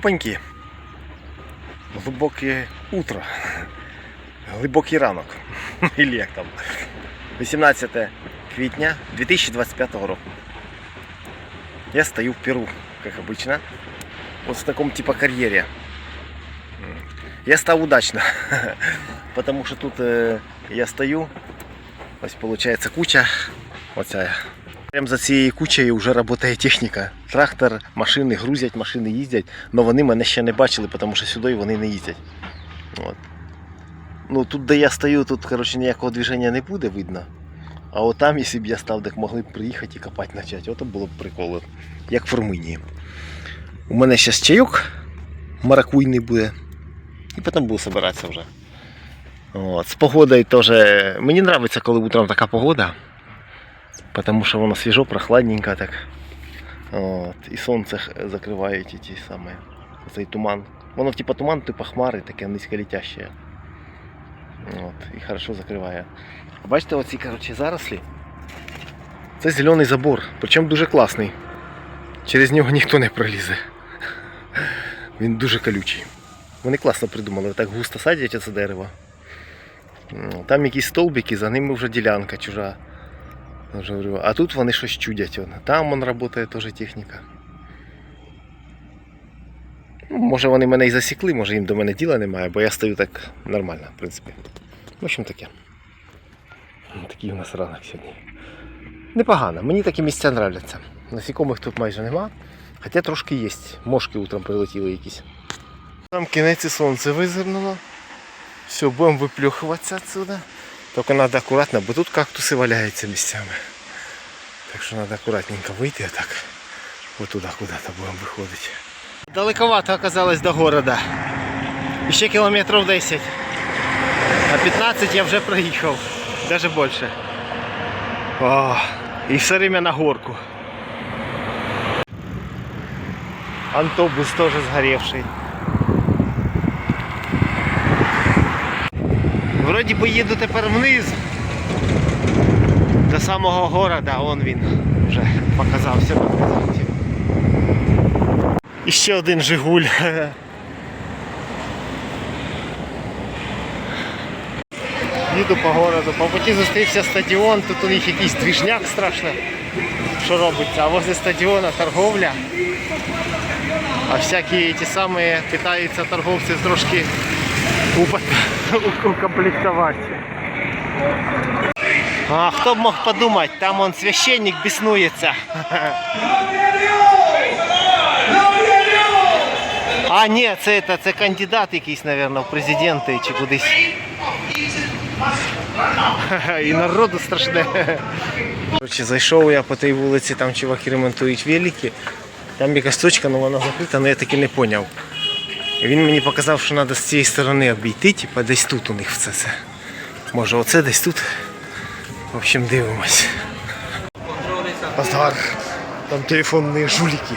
Опаньки. Глибоке утро. Глибокий ранок. Или як там. 18 квітня 2025 року. Я стою в Перу, как обычно. Вот в таком типа карьере. Я стал удачно. Потому что тут э, я стою. Ось получается куча. Оця. Прямо за цією кучею вже працює техніка. Трактор, машини грузять, машини їздять, але вони мене ще не бачили, тому що сюди вони не їздять. От. Ну тут, де я стою, тут коротше, ніякого движення не буде видно. А от там, якщо б я став, так могли б приїхати і копати почати. Ото було б прикол. Як в Румунії. У мене зараз чайок маракуйний буде. І потім буду збиратися вже. От. З погодою теж. Мені подобається, коли утром така погода. Потому що воно свіжо, прохладненько так. От. І сонце закриває ті, ті самі. Цей туман. Воно типа туман, типа хмари, таке низьколетяще. От. І хорошо закриває. Бачите, оці коротше, зарослі. Це зелений забор, причому дуже класний. Через нього ніхто не пролізе. Він дуже колючий. Вони класно придумали, так густо садять це дерево. Там якісь столбики, за ними вже ділянка чужа. Говорю, А тут вони щось чудять. Там он працює теж техніка. Ну, Може вони мене і засікли, може їм до мене діла немає, бо я стою так нормально, в принципі. В общем таке. Ну, Такий у нас ранок сьогодні. Непогано, мені такі місця нравляться. Насікомих тут майже нема. Хоча трошки є. Мошки утром прилетіли якісь. Там кінець і сонце визирнуло. Все, будемо виплюхуватися отсюда. Тільки треба акуратно, бо тут кактуси валяються місцями. Так що треба акуратненько вийти отак. От туди куди-то будемо виходити. Далековато оказалось до города. Ще кілометрів 10. А 15 я вже проїхав. Даже більше. О, і все время на горку. Автобус теж згорівший. Вроді би їду тепер вниз. До самого города, он він вже показався. І ще один Жигуль. Їду по городу, по путі зустрівся стадіон, тут у них якийсь двіжняк страшно, що робиться, а возле стадіона торговля. А всякі ті самі питаються торговці трошки укомплектувати. А хто б мог подумати, там он священник біснується. А, ні, це, це, кандидат якийсь, мабуть, в президенти чи кудись. І народу страшне. Короче, зайшов я по тій вулиці, там чуваки ремонтують велики. Там якась точка, але вона закрита, але я таки не зрозумів. Він мені показав, що треба з цієї сторони обійти, типу десь тут у них все це. Може оце десь тут. В общем, дивимось. Базар. Там телефонні жуліки.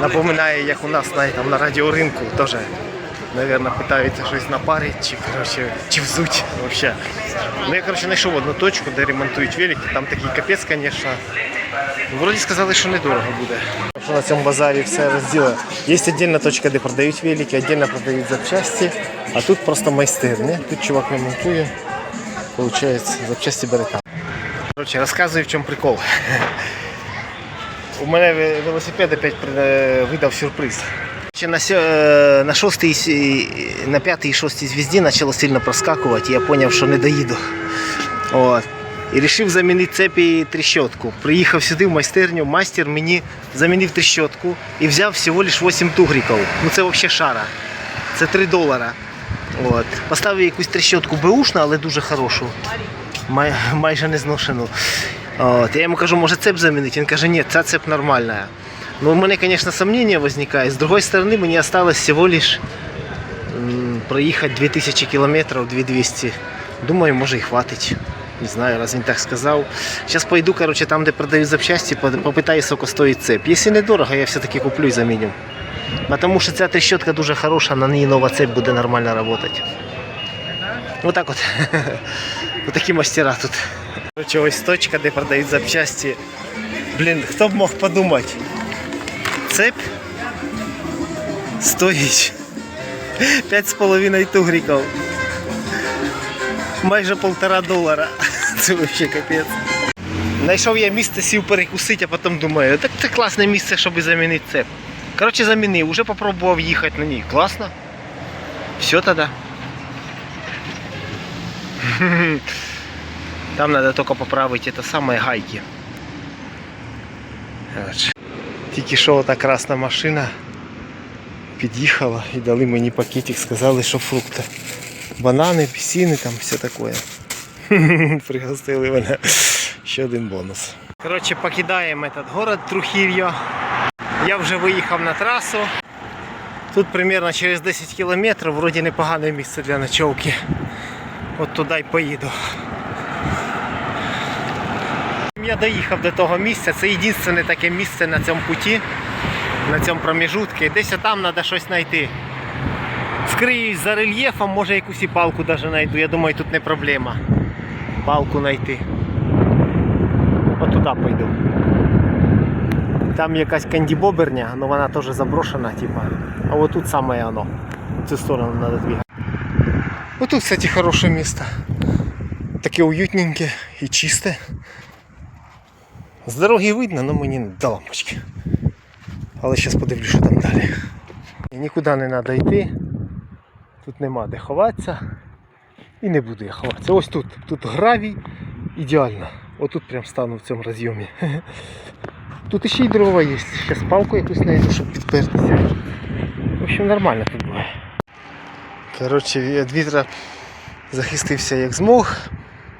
Напоминає, як у нас навіть, там, на радіоринку теж. Наверное, питаються щось напарити, чи, короче, чи взуть вообще. Ну я короче, знайшов одну точку, де ремонтують велики. Там такий капець, звісно. Вроді сказали, що недорого буде. На цьому базарі все розділено. Є віддільна точка, де продають велики, віддільно продають запчасті, а тут просто майстерня. Тут чувак ремонтує. Получається, запчасті бере там. Короче, розказую, в чому прикол. У мене велосипед опять при- видав сюрприз. Ще На, е, на, шостій, на п'ятій і шостій звізді почало сильно проскакувати, і я зрозумів, що не доїду. От. І вирішив замінити цепі тріщотку. Приїхав сюди в майстерню, майстер мені замінив тріщотку і взяв всього лиш 8 тугриків. Ну це взагалі шара. Це 3 долара. От. Поставив якусь тріщотку беушну, але дуже хорошу. Май, майже не зношену. От. Я йому кажу, може цеп замінити? Він каже, ні, ця цеп нормальна. Ну, у мене, звісно, сомнения возникает. С другой стороны, мне осталось всего лишь проехать 2000 километров, 2200. Думаю, може і хватить. Не знаю, раз він так сказав. Зараз пойду, короче, там, де продають запчасті, по- попитаю, сколько стоїть цеп. Якщо недорого, я все-таки куплю і заміню. Потому що ця трещотка дуже хороша, на ній нова цепь буде нормально працювати. Вот так от. Вот такі мастера тут. Короче, ось точка, де продають запчасті. Блін, хто б мог подумати? Цепь Стоїть 5,5 тугриків. Майже полтора долара. Це взагалі капець. Знайшов я місце, сів перекусити, а потім думаю, так це класне місце, щоб замінити цеп. Коротше, замінив, вже попробував їхати на ній. Класно. Все тоді. Там треба тільки поправити те саме гайки. Тільки що ота красна машина під'їхала і дали мені пакетик, сказали, що фрукти. Банани, пісіни, там все таке. Пригостили мене. Ще один бонус. Коротше, покидаємо этот город Трухів'я. Я вже виїхав на трасу. Тут примерно через 10 кілометрів, вроді непогане місце для ночовки. От туди й поїду. Я доїхав до того місця, це єдине таке місце на цьому путі, на цьому проміжутку. Десь там треба щось знайти. Скриюсь за рельєфом, може якусь і палку навіть знайду. Я думаю, тут не проблема. Палку знайти. От туди пойду. Там якась кандібоберня, але вона теж заброшена, типа. А от тут саме воно. В цю сторону треба двигати. Ось тут, кстати, хороше місто. Таке уютненьке і чисте. З дороги видно, але мені не до лампочки. Але зараз подивлюсь, що там далі. І нікуди не треба йти. Тут нема де ховатися. І не буду я ховатися. Ось тут. Тут гравій ідеально. Отут прям стану в цьому розйомі. Тут ще й дрова є. Зараз палку якусь знайду, щоб підпертися. В общем, нормально тут буде. Коротше, від вітра захистився як змог.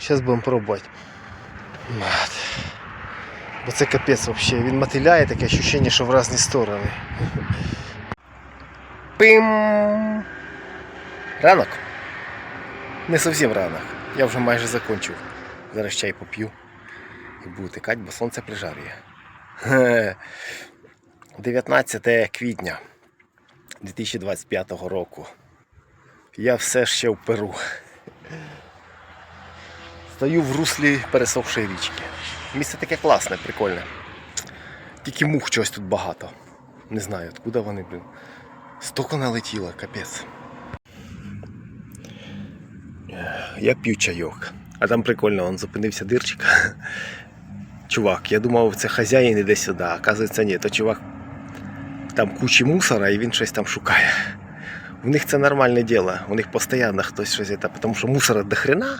Зараз будемо пробувати. Бо це капець взагалі. Він мотиляє таке ощущення, що в різні сторони. Пим! Ранок. Не зовсім ранок. Я вже майже закончив. Зараз чай поп'ю і буду тикати, бо сонце прижарює. 19 квітня 2025 року. Я все ще в Перу. Стою в руслі пересохшої річки. Місце таке класне, прикольне. Тільки мух чогось тут багато. Не знаю, откуда вони, блін. Стоко налетіло, капець. Я п'ю чайок. А там прикольно, он зупинився дирчик. Чувак, я думав, це хазяїн іде сюди, а оказується ні, то чувак там кучі мусора і він щось там шукає. У них це нормальне діло, у них постійно хтось щось, тому що мусора до хрена,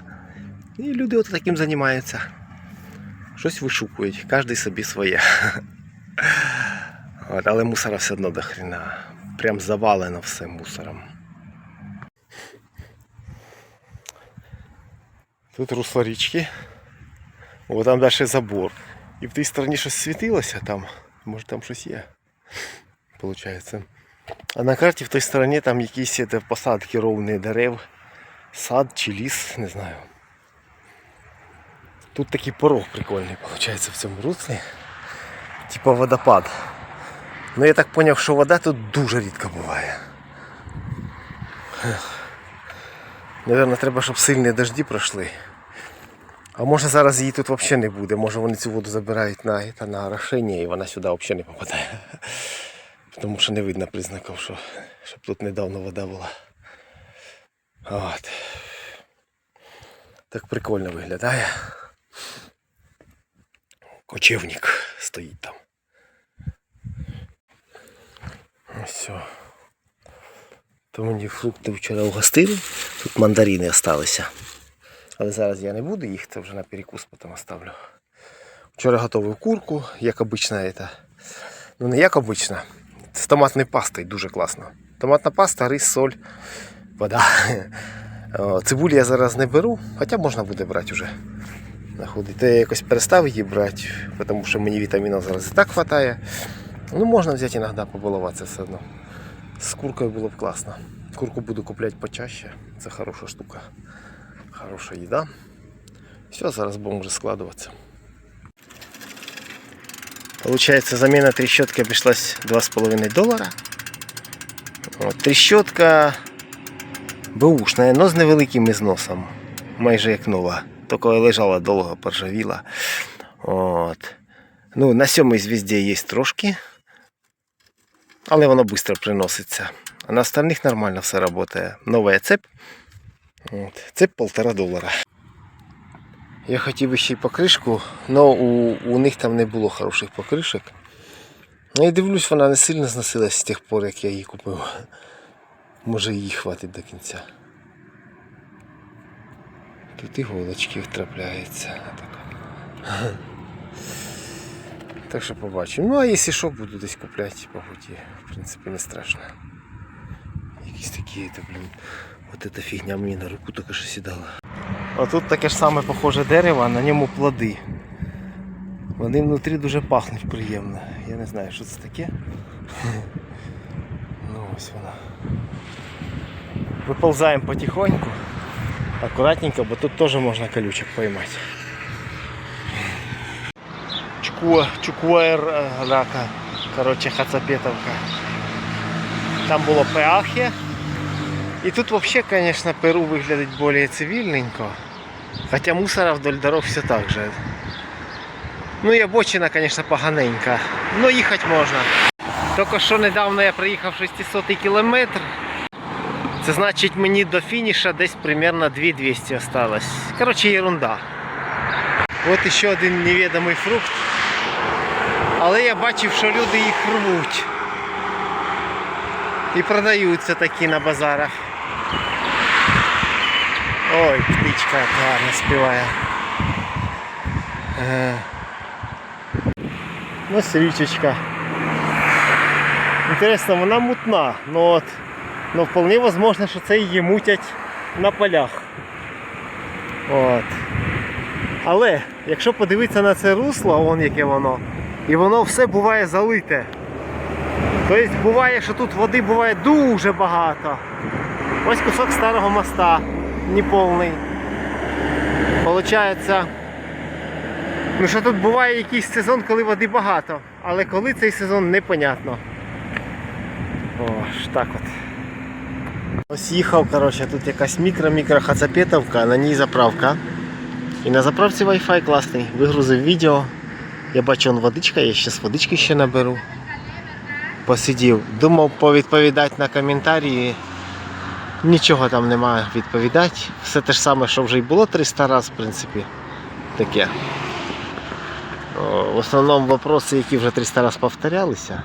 і люди от таким займаються. Щось вишукують, кожен собі своє. От, але мусора все одно до хрена. Прям завалено все мусором. Тут русло річки. О, там далі забор. І в тій стороні щось світилося там. Може там щось є. Получається. А на карті в той стороні там якісь посадки ровні дерев. Сад чи ліс, не знаю. Тут такий порог прикольний, виходить, в цьому руслі. Типа водопад. Ну я так зрозумів, що вода тут дуже рідко буває. Наверно, треба, щоб сильні дожді пройшли. А може зараз її тут взагалі не буде. Може вони цю воду забирають на, та, на орошення і вона сюди взагалі не попадає. Тому що не видно признаків, що, щоб тут недавно вода була. От. Так прикольно виглядає. Кочевник стоїть там. Ось. То мені фрукти вчора угостили. Тут мандарини залишилися. Але зараз я не буду їх, це вже на перекус потім оставлю. Вчора готував курку, як обично это. Ну не як обично. З томатною пастою дуже класно. Томатна паста, рис, соль, вода. Цибулі я зараз не беру, хоча можна буде брати вже. Находити. Я якось перестав її брати, тому що мені вітамінів зараз і так вистачає. Ну можна взяти іноді побалуватися все одно. З куркою було б класно. Курку буду купляти почаще. Це хороша штука. Хороша їда. Все, зараз будемо вже складуватися. Получается, замена трещотки обошлась 2,5 долара. От, трещотка беушна, но з невеликим ізносом. Майже як нова. Тільки лежала довго, поржавіла. От. Ну, на сьомій звізді є трошки Але воно швидко приноситься. А на остальних нормально все працює. Нова цепь. От. Цепь полтора долара. Я хотів ще й покришку, але у, у них там не було хороших покришок. Ну і дивлюсь, вона не сильно зносилась з тих пор, як я її купив. Може її хватить до кінця. Тут іголочки трапляються. Так. що побачимо. Ну а якщо що, буду десь купляти по путі. В принципі, не страшно. Якісь такі, це, блін, от эта фігня мені на руку тільки що сідала. А тут таке ж саме похоже дерево, на ньому плоди. Вони внутрі дуже пахнуть приємно. Я не знаю, що це таке. Ну ось вона. Виползаємо потихоньку, акуратненько, бо тут теж можна колючок поймати. Чукуа, чукуер рака, коротше хацапетовка. Там було пеахе. І тут взагалі, звісно, Перу виглядить більш цивільненько. Хоча мусора вдоль дорог все так же. Ну і обочина, звісно, поганенька. Ну їхати можна. Тільки що недавно я проїхав 600 кілометр. Це значить мені до фініша десь примерно 2200 осталось. Коротше, ерунда. От ще один невідомий фрукт. Але я бачив, що люди їх рвуть. І продаються такі на базарах. Ой, птичка гарно співає. Ага. Ось річечка. Інтересно, вона мутна, но от, но вполне возможно, що це її мутять на полях. От. Але якщо подивитися на це русло, вон яке воно, і воно все буває залите. Тобто буває, що тут води буває дуже багато. Ось кусок старого моста, неповний. Получається, ну що тут буває якийсь сезон, коли води багато, але коли цей сезон непонятно. О, ж так от. Ось їхав, коротше, тут якась мікро-мікро хацапетовка, на ній заправка. І на заправці Wi-Fi класний. Вигрузив відео. Я бачу, он водичка, я зараз водички ще наберу. Посидів. Думав повідповідати на коментарі. Нічого там немає відповідати. Все те ж саме, що вже й було 300 разів, в принципі. Таке. В основному вопроси, які вже 300 разів повторялися,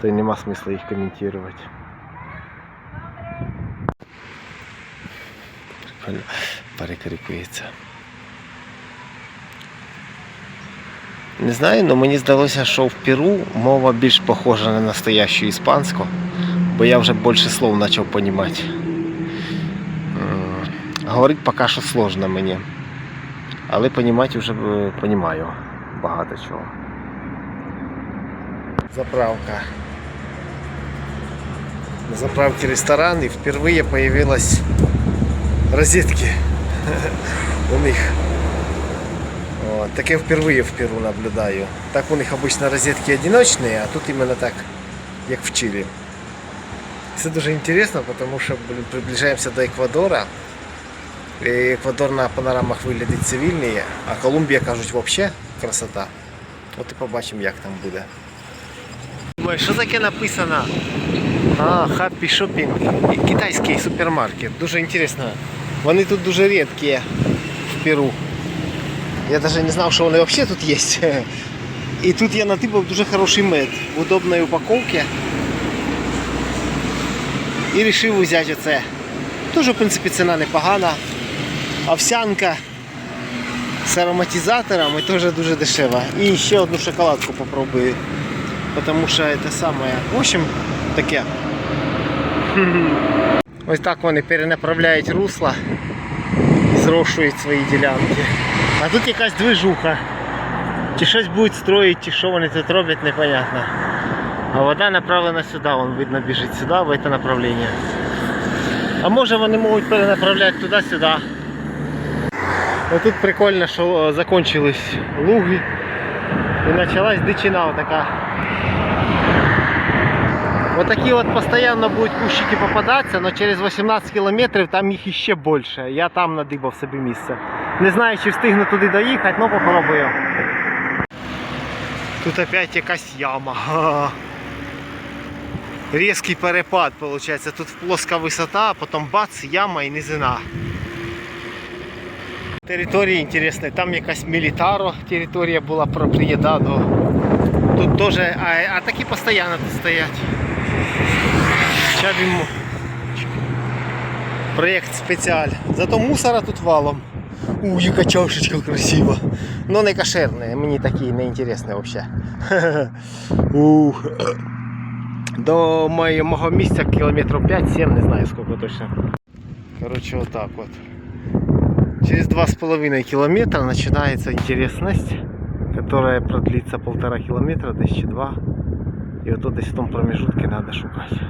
то й нема смисла їх коментувати. Перекрикується. Не знаю, але мені здалося, що в Перу мова більш похожа на настоящу іспанську, бо я вже більше слов почав розуміти. Говорить поки що сложно мені. Але розуміти вже розумію багато чого. Заправка. На заправке ресторан и впервые появилась розетки у них. Вот. Так я впервые в Перу наблюдаю. Так у них обычно розетки одиночные, а тут именно так, як в Чили. Це дуже інтересно, тому що блін, приближаємося до Еквадора. І Еквадор на панорамах виглядить цивільніше, а Колумбія кажуть взагалі красота. От і побачимо, як там буде. Ой, що таке написано? А, Happy Shopping. І- Китайський супермаркет. Дуже інтересно. Вони тут дуже рідкі в Перу. Я навіть не знав, що вони взагалі тут є. І тут я натипав дуже хороший мед в удобній упаковці. І вирішив взяти оце. Дуже, в принципі, ціна непогана. Овсянка з ароматизатором і теж дуже дешева. І ще одну шоколадку попробую. Потому що це саме. В общем, таке. Ось так вони перенаправляють русло, зрошують свої ділянки. А тут якась движуха. Чи щось будуть строїти, чи що вони тут роблять, непонятно. А вода направлена сюди, вон видно біжить сюди, в це направлення. А може вони можуть перенаправляти туди-сюди. Ось тут прикольно, що е, закончились луги і почалась дичина така. Вот такие вот постоянно будут кущики попадаться, но через 18 кілометрів там їх іще більше. Я там надибав собі місце. Не знаю, чи встигну туди доїхати, але попробую. Тут опять якась яма. Ха. Різкий перепад, виходить. Тут плоска висота, а потім бац, яма і низина. Територія інтересна, там якась мілітаро територія була проприєда до. Тут теж, а, а такі постійно тут стоять. Він... Проєкт спеціаль. Зато мусора тут валом. У, яка чашечка красива. Ну не кошерне, мені такі не інтересні взагалі. До мого місця кілометрів 5-7, не знаю скільки точно. Короче, вот так вот. Через 2,5 километра начинается интересность, которая продлится полтора километра, десь чи два. І от десь в тому промежутке надо шукати.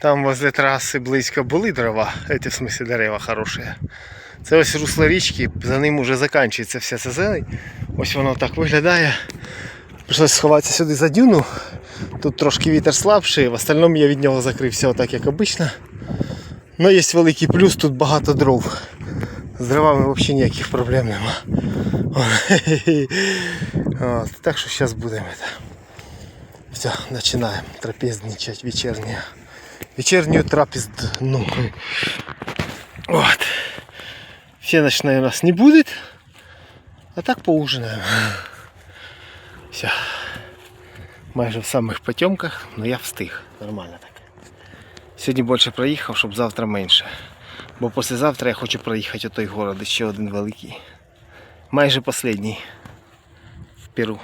Там возле траси близько були дрова, эти в смысле дерева хороші. Це ось русло річки, за ним уже закінчується вся ця зелень. Ось воно так виглядає. Прийшлось сховатися сюди за дюну. Тут трошки вітер слабший, в остальному я від нього закрився отак, як обично. Ну, є великий плюс, тут багато дров. З дровами взагалі ніяких проблем нема. От, так що зараз будемо. это. Все, починаємо трапезничать вечірню. Вечірню трапезну. Вот. Всеночной у нас не будет. А так поужинаем. Все. Майже в самих потемках, но я встиг. Нормально так. Сьогодні більше проїхав, щоб завтра менше. Бо післязавтра я хочу проїхати отой город, ще один великий. Майже останній в Перу.